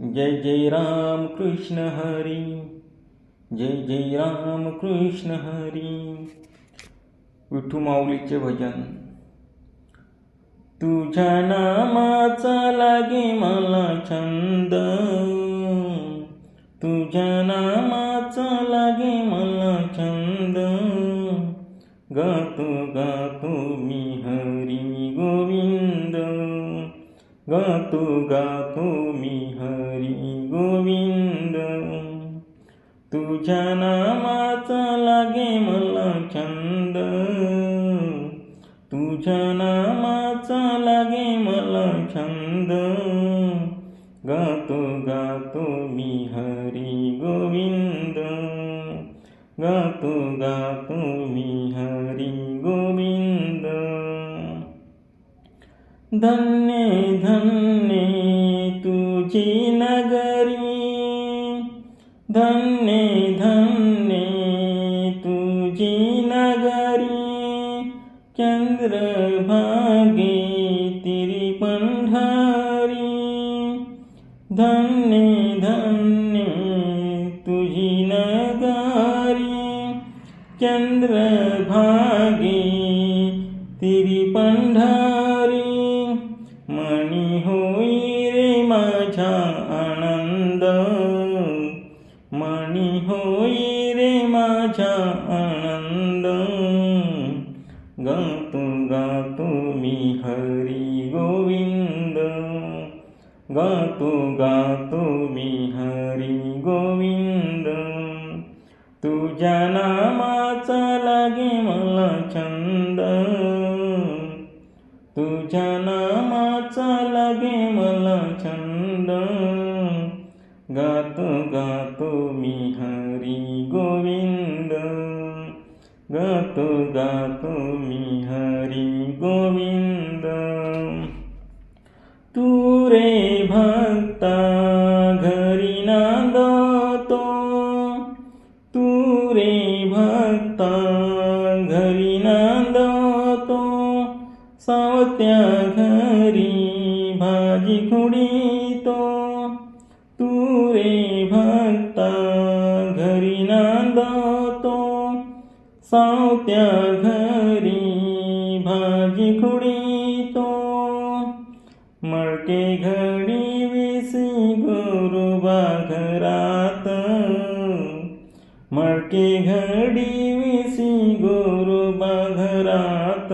जय जय राम कृष्ण हरी। जय जय राम कृष्ण हरी। विठू माऊलीचे भजन। तुझ्या नामाचा लागे मला छंद। तुझ्या नामाचा लागे मला छंद। गातो गातो मी हरी गोविंद। गातो गातो मी हरी गोविंद तुझ्या नामाचा लागे मला छंद तुझ्या नामाचा लागे मला छंद गातो गातो मी हरी गोविंद गातो गातो मी हरी गोविंद. धन्य धन्य तुमची नगरी. धन्य धन्य तुझी नगरी. चंद्रभागे तिरी पंढरी धन्य रे माझा आनंद। गातो गातो मी हरी गोविंद। गातो गातो मी हरी गोविंद। तुझ्या नामाचा लागे मला छंद। तुझ्या नामाचा लागे मला छंद। गातो मी हरी गोविंद गातो गातो मी हरी गोविंद तू रे भक्ता घरी नांदतो तू रे भक्ता घरी नांदतो सावत्या घरी भाजी खुडीतो तू रे भक्ता घरी नांदतो. सावत्या घरी भाजी खुडीतो. मळके घडी विसी गुरुबा घरात मळके घडी विसी गुरुबा घरात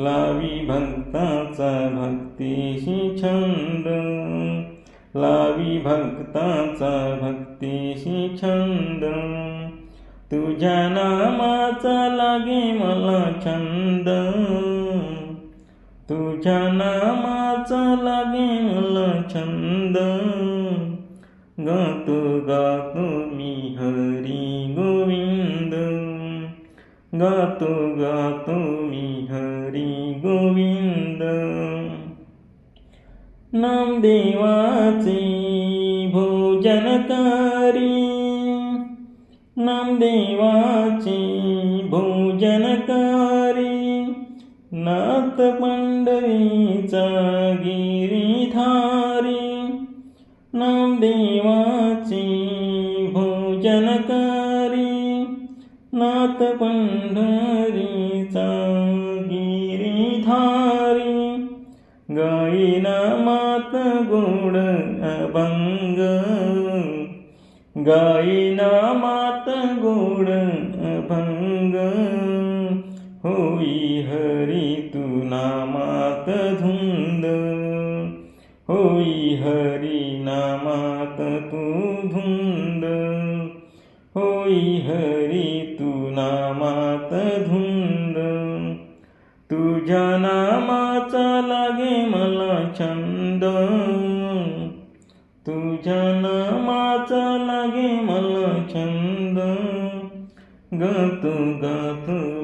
लावी भक्ताचा भक्तीशी छंद. लावी भक्ताचा भक्तीशी छंद. तुझ्या नामाचा लागे मला छंद. तुझ्या नामाचा लागे मला छंद. गातो गातो मी हरी गोविंद. गातो गातो मी हरी गोविंद. नामदेवाचे भोजन भोजनकारी. नामदेवाचे भोजन करी नाथ पंढरीचा गिरीधारी. नामदेवाचे भोजनकारी. नाथ पंढरी अभंग। गाईना मात गोड अभंग। होई हरी तुना नामात धुंद। होई हरी नामात तू धुंद। होई हरी तू नामात धुंद। तुझ्या ना तुझ्या नामाचा लागे मला छंद. गातो गातो